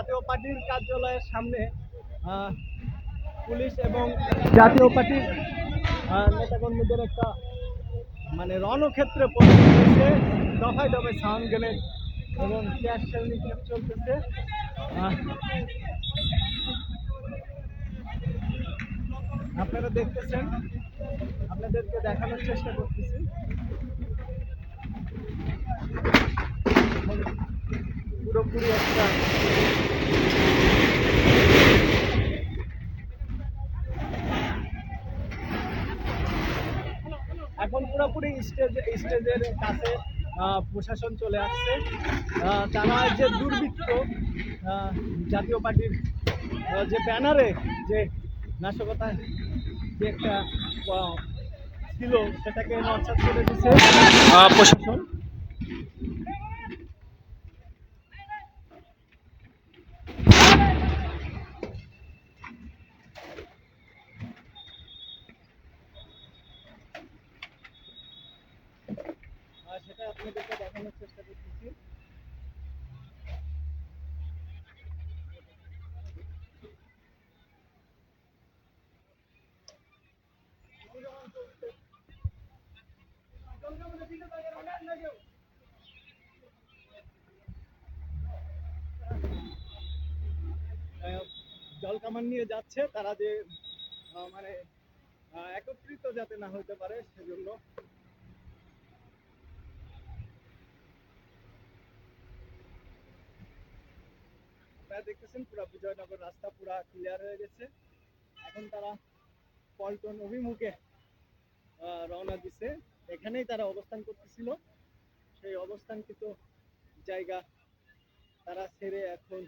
জাতীয় পার্টির কার্যালয়ের সামনে পুলিশ এবং জাতীয় পার্টির নেতাকর্মীদের একটা মানে রণক্ষেত্রে হয়েছে। দফায় দফায় সাউন্ড গ্রেনেড এবং ক্যাশ শেল নিক্ষেপ চলতেছে। আপনারা দেখতেছেন, আপনাদেরকে দেখানোর চেষ্টা করতেছি। পুরোপুরি একটা এখন পুরোপুরি স্টেজ স্টেজের কাছে প্রশাসন চলে আসছে। তারা যে দুর্বৃত্ত জাতীয় পার্টির যে ব্যানারে যে নাশকতা যে একটা ছিল, সেটাকে নস্বাত করে দিচ্ছে প্রশাসন আর সেটা আপনাদেরকে দেখানোর চেষ্টা করতেছি। জল কামান নিয়ে যাচ্ছে, তারা যে মানে একত্রিত যাতে না হতে পারে, সেজন্য আপনারা দেখতেছেন, পুরো বিজয়নগর রাস্তা পুরো ক্লিয়ার হয়ে গেছে। এখন তারা পল্টন অভিমুখে রওনা দিছে। এখানেই তারা অবস্থান করতেছিল। সেই অবস্থানকৃত জায়গা তারা ছেড়ে এখন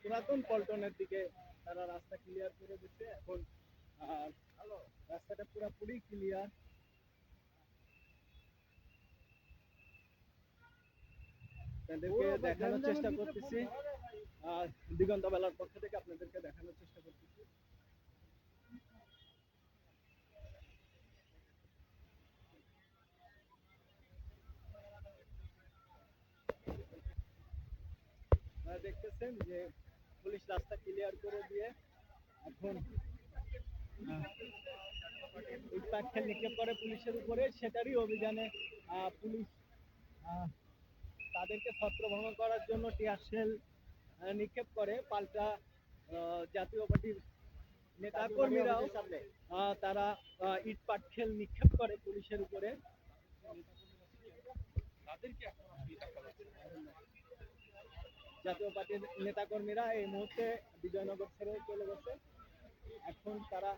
পুরাতন পল্টনের দিকে তারা রাস্তা ক্লিয়ার করে দিচ্ছে এখন রাস্তাটা পুরোপুরি ক্লিয়ার আপনাদেরকে দেখানোর চেষ্টা করতেছি। দিগন্ত বেলার পক্ষ থেকে আপনাদেরকে দেখানোর চেষ্টা করতেছি। দেখতেছেন যে পুলিশ রাস্তা ক্লিয়ার করে দিয়ে এখন আহ, ইট পাটকেল নিক্ষেপ করে পুলিশের উপরে। সেটারই অভিযানে পুলিশ আহ, তাদেরকে ছত্রভঙ্গ করার জন্য টিয়ার আহ, নিক্ষেপ করে পাল্টা জাতীয় পার্টির নেতা কর্মীরাও তারা ইট পাটকেল নিক্ষেপ করে পুলিশের উপরে। জাতীয় পার্টির নেতা কর্মীরা এই মুহূর্তে বিজয়নগর ছেড়ে চলে গেছে। এখন তারা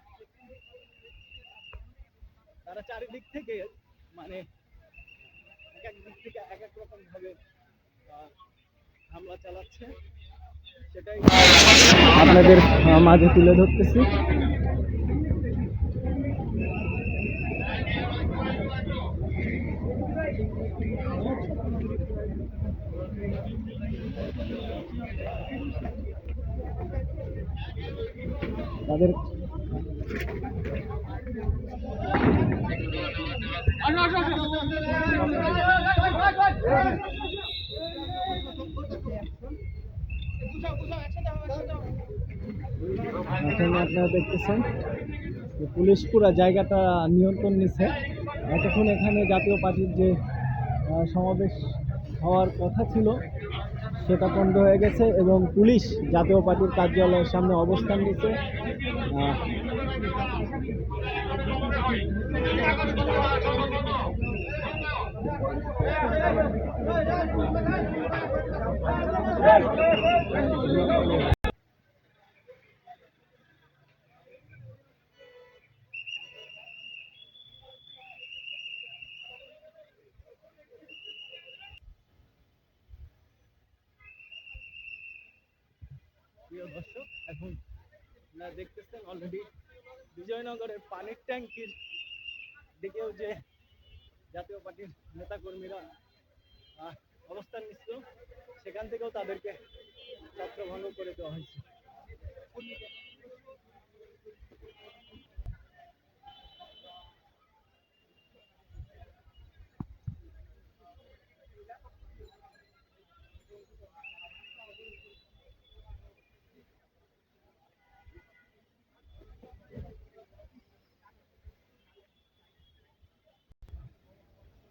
তারা চারিদিক থেকে মানে এক এক দিক থেকে এক এক রকম ভাবে হামলা চালাচ্ছে। সেটাই আপনাদের মাঝে তুলে ধরতেছি। তাদের এখানে আপনারা দেখতেছেন যে পুলিশ পুরা জায়গাটা নিয়ন্ত্রণ নিচ্ছে এতক্ষণ এখানে জাতীয় পার্টির যে সমাবেশ হওয়ার কথা ছিল সেটা বন্ধ হয়ে গেছে এবং পুলিশ জাতীয় পার্টির কার্যালয়ের সামনে অবস্থান নিচ্ছে প্রিয় দর্শক এখন আপনারা দেখতেছেন অলরেডি বিজয়নগরের পানির ট্যাঙ্কির দিকেও যে জাতীয় পার্টির নেতাকর্মীরা কর্মীরা অবস্থান নিচ্ছিল সেখান থেকেও তাদেরকে ছত্রভঙ্গ করে দেওয়া হয়েছে।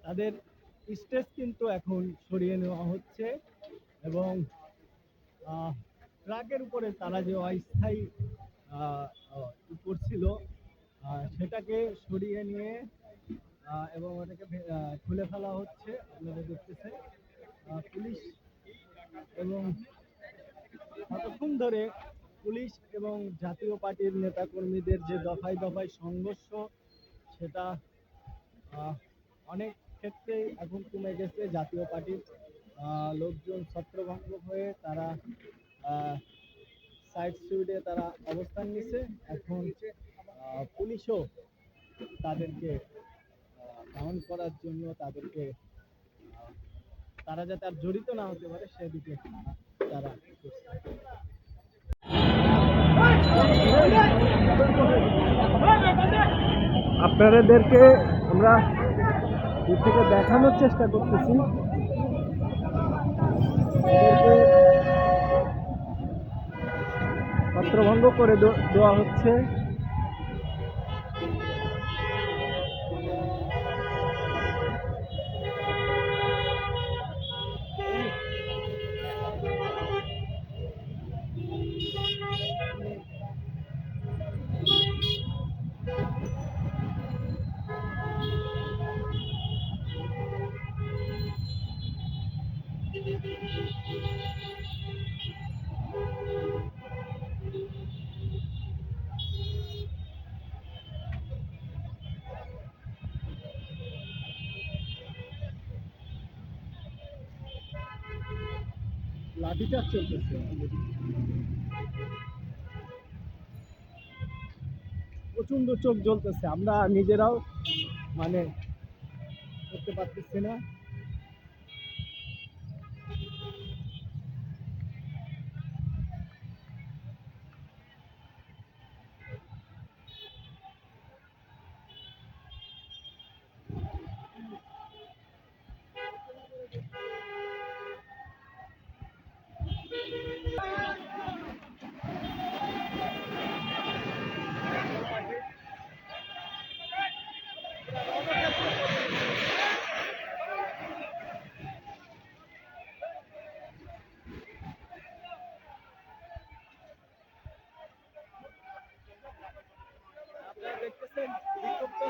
তাদের স্টেজ কিন্তু এখন সরিয়ে নেওয়া হচ্ছে এবং ট্রাকের উপরে তারা যে অস্থায়ী উপর ছিল সেটাকে সরিয়ে নিয়ে এবং ওটাকে খুলে ফেলা হচ্ছে আপনারা দেখতেছেন। পুলিশ এবং কতক্ষণ ধরে পুলিশ এবং জাতীয় পার্টির নেতাকর্মীদের যে দফায় দফায় সংঘর্ষ, সেটা অনেক ক্ষেত্রেই এখন কমে গেছে, জাতীয় পার্টির লোকজন ছত্রভঙ্গ হয়ে তারা সাইড সুইডে তারা অবস্থান নিছে। এখন পুলিশও তাদেরকে ডাউন করার জন্য তাদেরকে তারা যাতে আর জড়িত না হতে পারে, সেদিকে তারা আপনাদেরকে আমরা দূর থেকে দেখানোর চেষ্টা করতেছি। পত্রভঙ্গ করে দেওয়া হচ্ছে। লাঠিচার্জ চলতেছে প্রচণ্ড চোখ জ্বলতেছে। আমরা নিজেরাও মানে করতে পারতেছি না আপনারা দেখতেছেন বিক্ষুব্ধ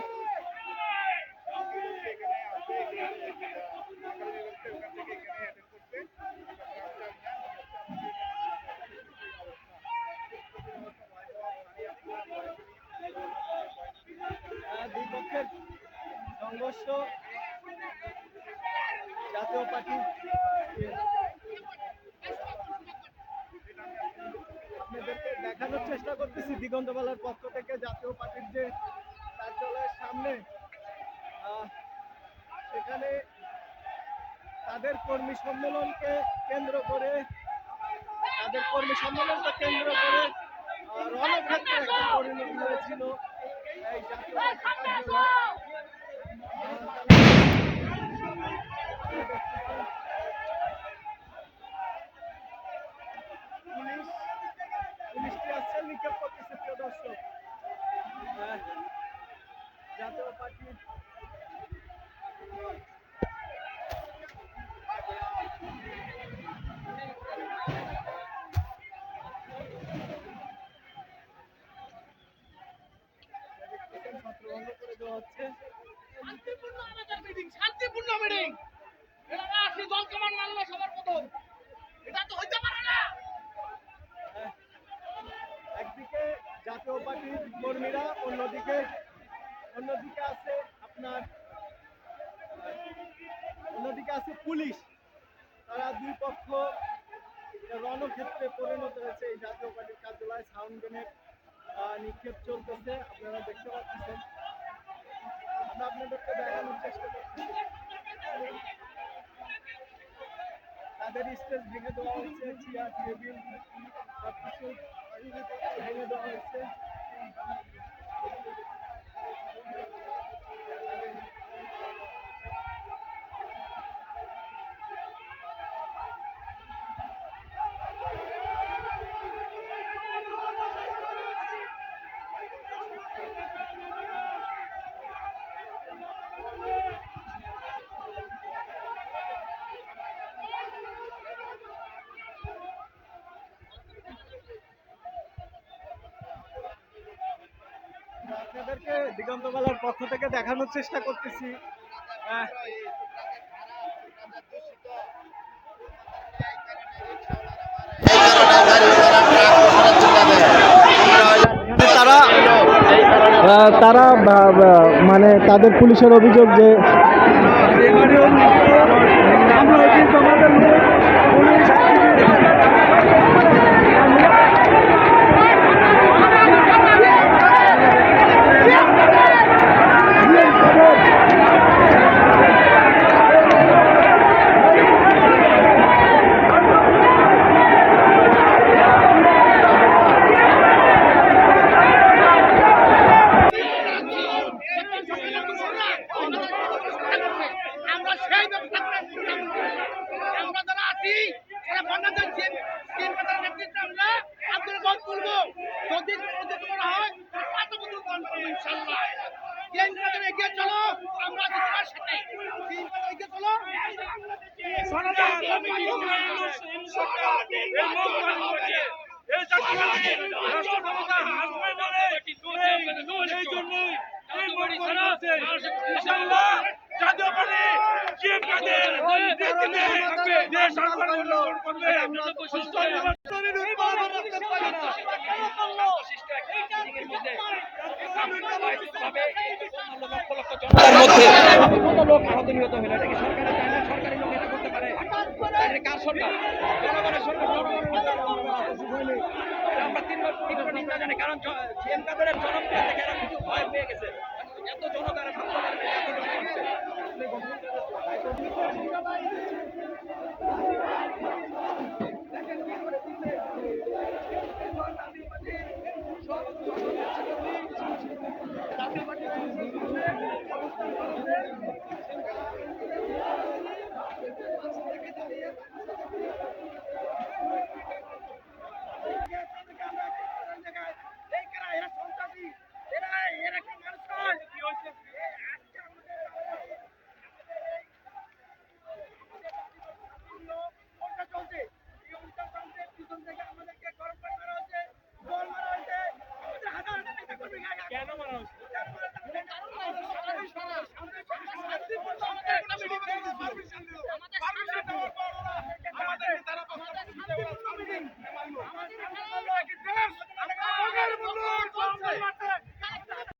আহ, দুই পক্ষের সংঘর্ষ জাতীয় পার্টি। আপনাদেরকে দেখানোর চেষ্টা করতেছি দিগন্তবেলার পক্ষ থেকে জাতীয় পার্টির যে কার্যালয়ের সামনে। সেখানে তাদের কর্মী সম্মেলনকে কেন্দ্র করে তাদের কর্মী সম্মেলনকে কেন্দ্র করে রণক্ষেত্রে পরিণতি হয়েছিল এই জাতীয় পার্টির কার্যালয় পুলিশ পুলিশটি আসছে নিক্ষেপ করতেছে প্রিয় দর্শক আহ, জাতীয় পার্টির ছত্রভঙ্গ করে দেওয়া হচ্ছে। শান্তিপূর্ণ আমাদের মিটিং শান্তিপূর্ণ মিটিং এটা আসলে দল কামান মানলো সবার প্রথম? এটা তো হইতে পারে না। একদিকে জাতীয় পার্টির কর্মীরা অন্যদিকে অন্যদিকে আছে আপনার অন্যদিকে আছে পুলিশ। তারা দুই পক্ষ রণক্ষেত্রে পরিণত হয়েছে এই জাতীয় পার্টির কার্যালয়। সাউন্ড গ্রেনেড নিক্ষেপ চলতেছে। আপনারা দেখতে পাচ্ছেন। তাদের স্টেজ ভেঙে দেওয়া হচ্ছে চেয়ার টেবিল সবকিছু ভেঙে দেওয়া হয়েছে। আপনাদেরকে দিগন্ত বেলার পক্ষ থেকে দেখানোর চেষ্টা করতেছি। তারা তারা মানে তাদের পুলিশের অভিযোগ যে করা হয় বছর গঞ্জ করব ইনশাল্লাহ জিএম এগিয়ে চলো, আমরা আছি তোমার সাথে। জিএম এগিয়ে চলো। তার মধ্যে মধ্যে কারণ সিএম কাদেরের জনপ্রিয় থেকে এরা কিছু ভয় পেয়ে গেছে এত জনতা